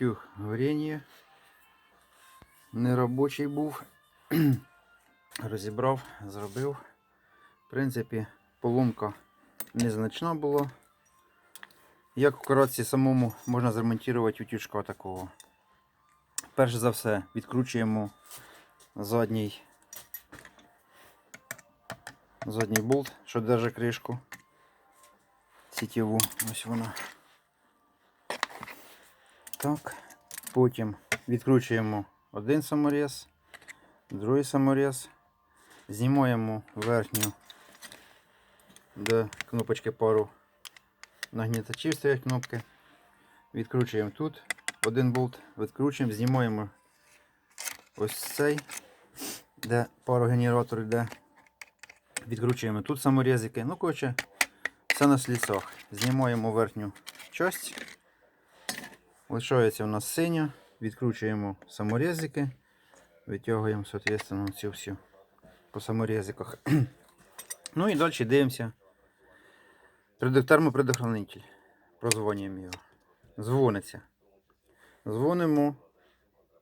утюг горіння. Неробочий був. Розібрав, зробив. В принципі, поломка незначна була. Як вкратці самому можна зремонтувати утюжка такого. Перш за все відкручуємо задній, задній болт, що держить кришку. Сітєву. Ось вона. Так. Потім відкручуємо один саморіз, другий саморіз. Знімаємо верхню, де кнопочки пару нагнітачів стоять кнопки. Відкручуємо тут один болт, відкручуємо, знімаємо ось цей, де парогенератор йде. Відкручуємо тут саморізики. Ну, коротше, все на слідцях. Знімаємо верхню часть. Лишається у нас синя. Відкручуємо саморізики. Витягуємо, соответственно, цю всю по саморізиках. ну і далі дивимося. Предох- Термопредохранитель. Прозвонюємо його. Дзвониться. Дзвонимо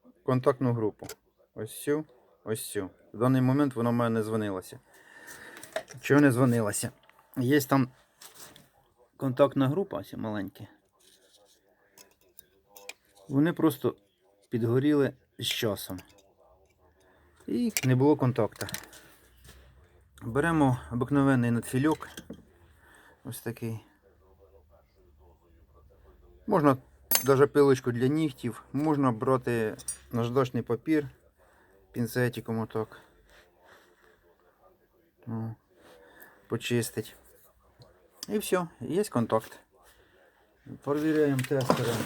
в контактну групу. Ось цю, ось цю. В даний момент вона в мене не дзвонилася. Чого не дзвонилася? Є там контактна група, ось маленькі. Вони просто підгоріли з часом. І не було контакту. Беремо обикновенний надфільок. Ось такий. Можна навіть пилочку для нігтів, можна брати наждачний папір пінцетиком отак. Почистить. І все, є контакт. Провіряємо тестером.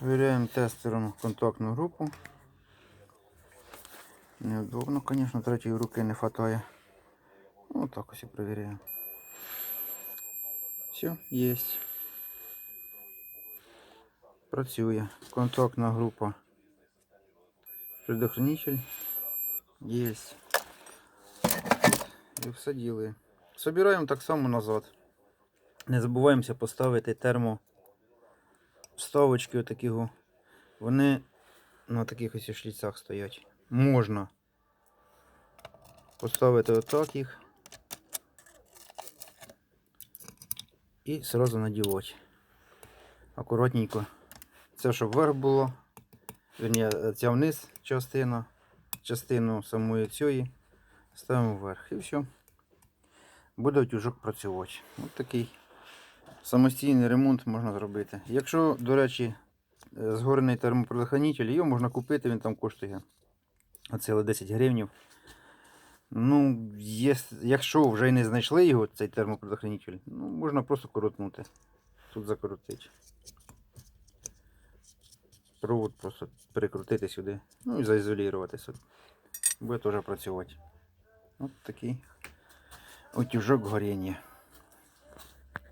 Провіряємо тестером контактну групу. Неудобно, звісно, третьої руки не хватає. Ну, так ось і провіряємо. Все, є. Працює. Контактна група. Предохранитель. Є. І все ділає. Собираємо так само назад. Не забуваємося поставити термо вставочки отакі. Вони на таких ось шліцях стоять. Можна поставити отак їх. І сразу надівати. Акуратненько. Це щоб вверх було. Верні, ця вниз частина, частину самої цієї ставимо вверх. І все. Буде утюжок працювати. Ось такий самостійний ремонт можна зробити. Якщо, до речі, е, згорений термопредохранитель, його можна купити, він там коштує оце 10 гривнів. Ну, є, якщо вже й не знайшли його, цей термопредохранитель, ну, можна просто коротнути. Тут закоротити. Провод просто перекрутити сюди. Ну і заізолірувати. Буде теж працювати. Ось такий утюжок горіння.